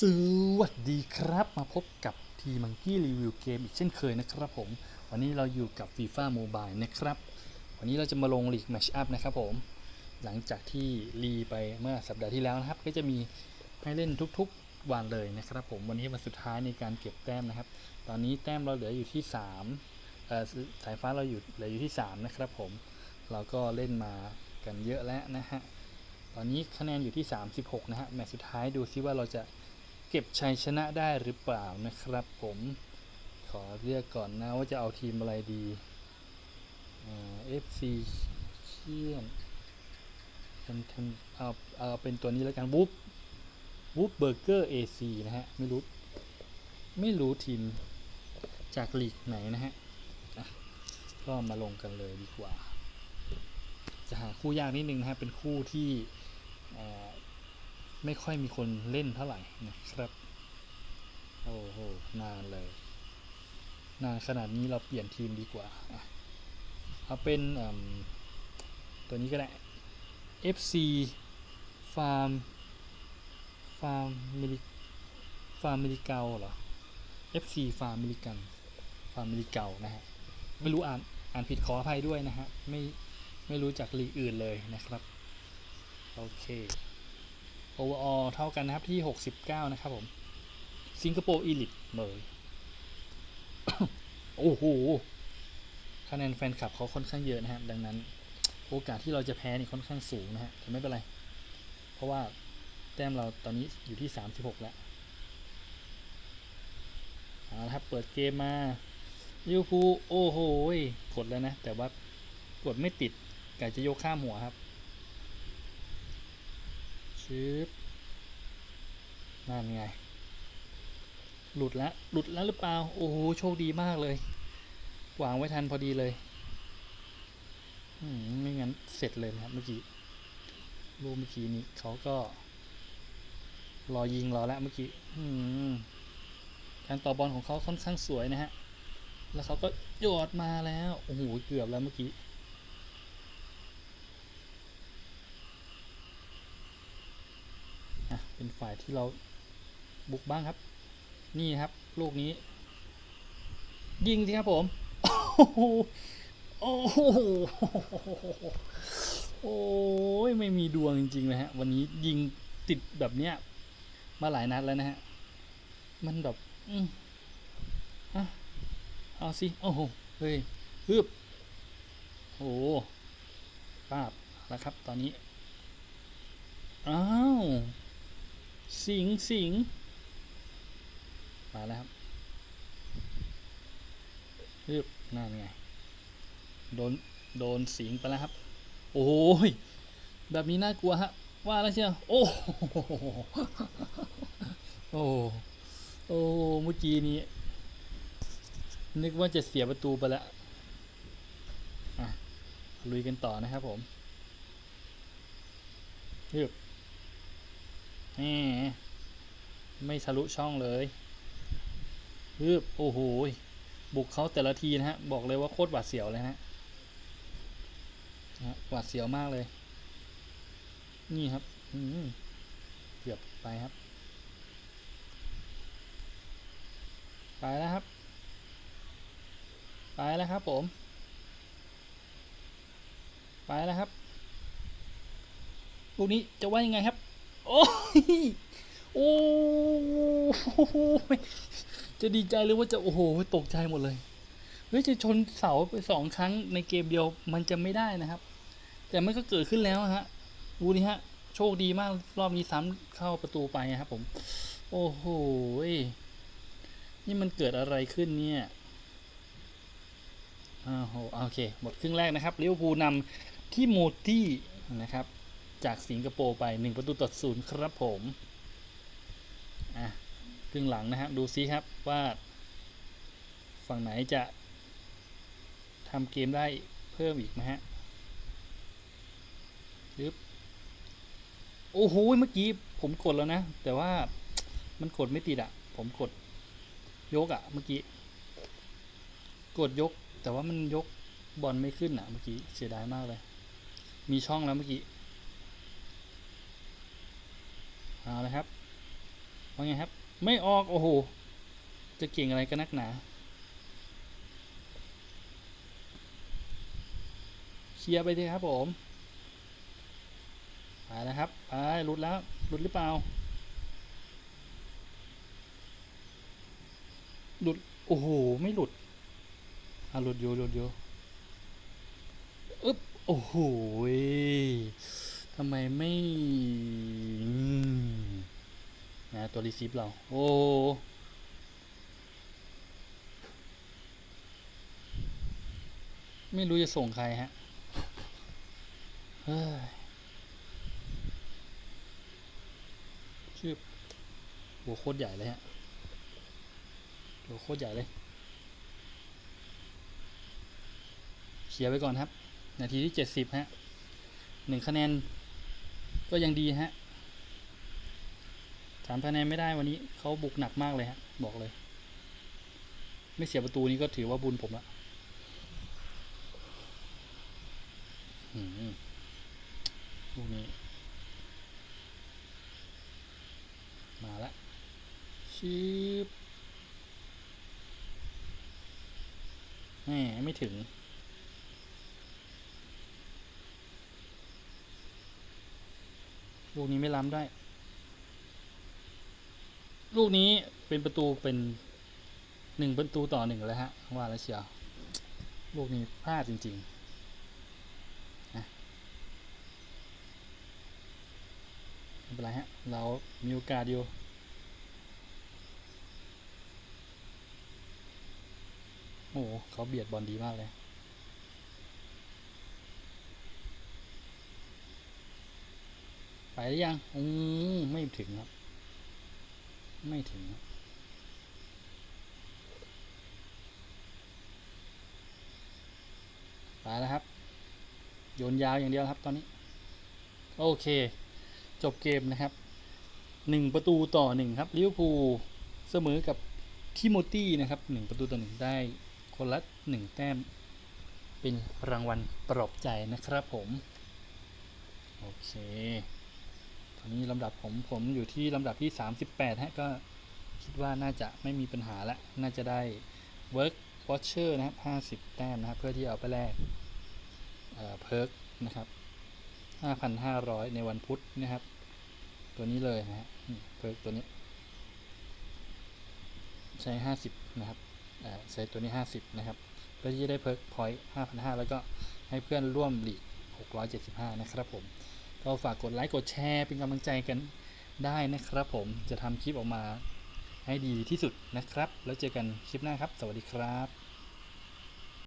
สวัสดีครับมาพบกับทีมังกี้รีวิวเกมอีกเช่นเคยนะครับผม วันนี้เราอยู่กับ FIFA Mobile นะครับ วันนี้เราจะมาลงลีกแมชอัพนะครับผม หลังจากที่รีไปเมื่อสัปดาห์ที่แล้วนะครับ ก็จะมีให้เล่นทุกๆวันเลยนะครับผมวันนี้วันสุดท้ายในการเก็บแต้มนะครับ ตอนนี้แต้มเราเหลืออยู่ที่3เอ่อสายฟ้าเราอยู่เหลืออยู่ที่ 3 นะครับผมเราก็เล่นมากันเยอะแล้วนะฮะตอนนี้คะแนนอยู่ที่ 36 นะฮะ แมตช์สุดท้ายดูซิว่าเราจะ เก็บชัยชนะได้หรือเปล่านะครับ ผมขอเลือกก่อนนะว่าจะเอาทีมอะไรดีเอ่า FC เชียนทำทำเอาเอาเป็นตัวนี้แล้วกันวูฟวูฟเบอร์เกอร์ AC นะฮะ ไม่รู้ ไม่รู้ทีมจากลีกไหนนะฮะ ก็มาลงกันเลยดีกว่า จะหาคู่ยากนิดนึงนะฮะ เป็นคู่ที่เไม่ค่อยมีคนเล่นเท่าไหร่นะครับ โอ้โห นานเลย นานขนาดนี้เราเปลี่ยนทีมดีกว่า เอาเป็นตัวนี้ก็ได้ FC Farm Farm มิลิฟาร์มมิลิเกาเหรอ FC Farm มิลิกัน ฟาร์มมิลิเกานะฮะ ไม่รู้อ่าน อ่านผิดขออภัยด้วยนะฮะ ไม่ ไม่รู้จักลีอื่นเลยนะครับ โอเค overall เท่ากันนะครับที่ 69 นะครับผมสิงคโปร์อีลิทเมย์โอ้โหคะแนนแฟนคลับเขาค่อนข้างเยอะนะฮะดังนั้น โอกาสที่เราจะแพ้นี่ค่อนข้างสูงนะฮะแต่ไม่เป็นไร เพราะว่าแต้มเราตอนนี้อยู่ที่ 36 แล้วเอาละครับเปิดเกมมาลิเวอร์พูลโอ้โหกดแล้วนะ แต่ว่ากดไม่ติดก่จะยกข้ามหัวครับ ชืบนั่นไง หลุดแล้ว หลุดแล้วหรือเปล่า โอ้โห โชคดีมากเลยวางไว้ทันพอดีเลยอืมไม่งั้นเสร็จเลยนะครับเมื่อกี้ ลูกเมื่อกี้นี้เขาก็ รอยิงรอแล้วเมื่อกี้อืมการต่อบอลของเขาค่อนข้างสวยนะฮะ แล้วเขาก็โยดมาแล้ว โอ้โห เกือบแล้วเมื่อกี้ อะ เป็นฝ่ายที่เราบุกบ้างครับ นี่ครับ ลูกนี้ ยิงสิครับผม โอ้โห โอ้โห โอ้ยไม่มีดวงจริงๆเลยฮะ วันนี้ยิงติดแบบเนี้ย มาหลายนัดแล้วนะฮะ มันแบบอืมอะเอาสิ โอ้โห เฮ้ยฮึบโอ้ป้าบแล้วครับ ตอนนี้ อ้าว สิงสิงมาแล้วครับรึบนั่นไง โดน โดนสิงไปแล้วครับ โอ้ย แบบนี้น่ากลัวฮะ ว่าแล้วเชียว โอ้โหโอ้ โอ้เมื่อกี้นี้ นึกว่าจะเสียประตูไปแล้วอะลุยกันต่อนะครับผมรึบ แหมไม่ทะลุช่องเลยฮึบโอ้โห บุกเขาแต่ละทีนะฮะ บอกเลยว่าโคตรหวาดเสียวเลยฮะหวาดเสียวมากเลย นี่ครับเกือบไปครับ ไปแล้วครับ ไปแล้วครับผม ไปแล้วครับ ลูกนี้จะว่ายังไงครับ โอ้ยโอ้โหจะดีใจหรือว่าจะโอ้โหตกใจหมดเลยเฮ้ยจะชนเสาไปสองครั้งในเกมเดียวมันจะไม่ได้นะครับ แต่มันก็เกิดขึ้นแล้วฮะดูนี่ฮะ โชคดีมากรอบนี้ซ้ำเข้าประตูไปนะครับผม โอ้โหนี่มันเกิดอะไรขึ้นเนี่ยอ้าวโหโอเค หมดครึ่งแรกนะครับลิเวอร์พูลนำที่โมตี้นะครับ จากสิงคโปร์ไป 1 ประตูต่อศูนย์ครับผมอะครึ่งหลังนะครับดูซิครับว่า ฝั่งไหนจะทำเกมได้เพิ่มอีกนะฮะยึบโอ้โห เมื่อกี้ผมกดแล้วนะ แต่ว่ามันกดไม่ติดอะ่ะ ผมกดยกอะ่ะ เมื่อกี้ กดยก แต่ว่ามันยกบอลไม่ขึ้นอะ่ะ เมื่อกี้ เสียดายมากเลย มีช่องแล้วเมื่อกี้ เอาละครับว่าไงครับ ไม่ออก โอ้โห จะเก่งอะไรกันนักหนา เคลียร์ไปเลยครับผมไปแล้วครับไปหลุดแล้วหลุดหรือเปล่าหลุด โอ้โห ไม่หลุดอะหลุดอยู่หลุดอยู่อึ๊บ โอ้โห ทำไมไม่นะตัวรีซิฟเรา โอ้ ไม่รู้จะส่งใครฮะ เฮ้ยชื่อหัวโคตรใหญ่เลยฮะหัวโคตรใหญ่เลยเคลียร์ไว้ก่อนครับ นาทีที่เจ็ดสิบฮะหนึ่งคะแนน ก็ยังดีฮะสามคะแนนไม่ได้วันนี้เขาบุกหนักมากเลยฮะ บอกเลย ไม่เสียประตูนี้ก็ถือว่าบุญผมละลูกนี้ มาละชิบแหมไม่ถึง ลูกนี้ไม่ล้ำได้ ลูกนี้เป็นประตูเป็นหนึ่งประตูต่อหนึ่งแล้วฮะ ว่าแล้วเชียว ลูกนี้พลาดจริงๆนะไม่เป็นไรฮะ เรามีโอกาสอยู่โอ้โหเขาเบียดบอลดีมากเลย ไปหรือยังอืมไม่ถึงครับ ไม่ถึงครับไปแล้วครับ โยนยาวอย่างเดียวครับตอนนี้ โอเค จบเกมนะครับหนึ่งประตูต่อหนึ่งครับลิเวอร์พูลเสมอกับทิโมตี้นะครับหนึ่งประตูต่อหนึ่งได้คนละหนึ่งแต้ม เป็นรางวัลปลอบใจนะครับผม โอเค นี้ลำดับผมผมอยู่ที่ลำดับที่ 38 ฮะ ก็คิดว่าน่าจะไม่มีปัญหาละ น่าจะได้ Work Watcher นะครับ50 แต้มนะครับ เพื่อที่เอาไปแลกเอ่อเพิร์กนะครับ 5,500 ในวันพุธนะครับ ตัวนี้เลยนะฮะนี่เพิร์กตัวนี้ ใช้ 50 นะครับใช้ตัวนี้ 50 นะครับ เพื่อที่จะได้เพิร์กพอยต์5,500 แล้วก็ให้เพื่อนร่วมหลีก675 นะครับผม ก็ฝากกดไลค์กดแชร์เป็นกำลังใจกันได้นะครับผมจะทำคลิปออกมาให้ดีที่สุดนะครับ แล้วเจอกันคลิปหน้าครับ สวัสดีครับ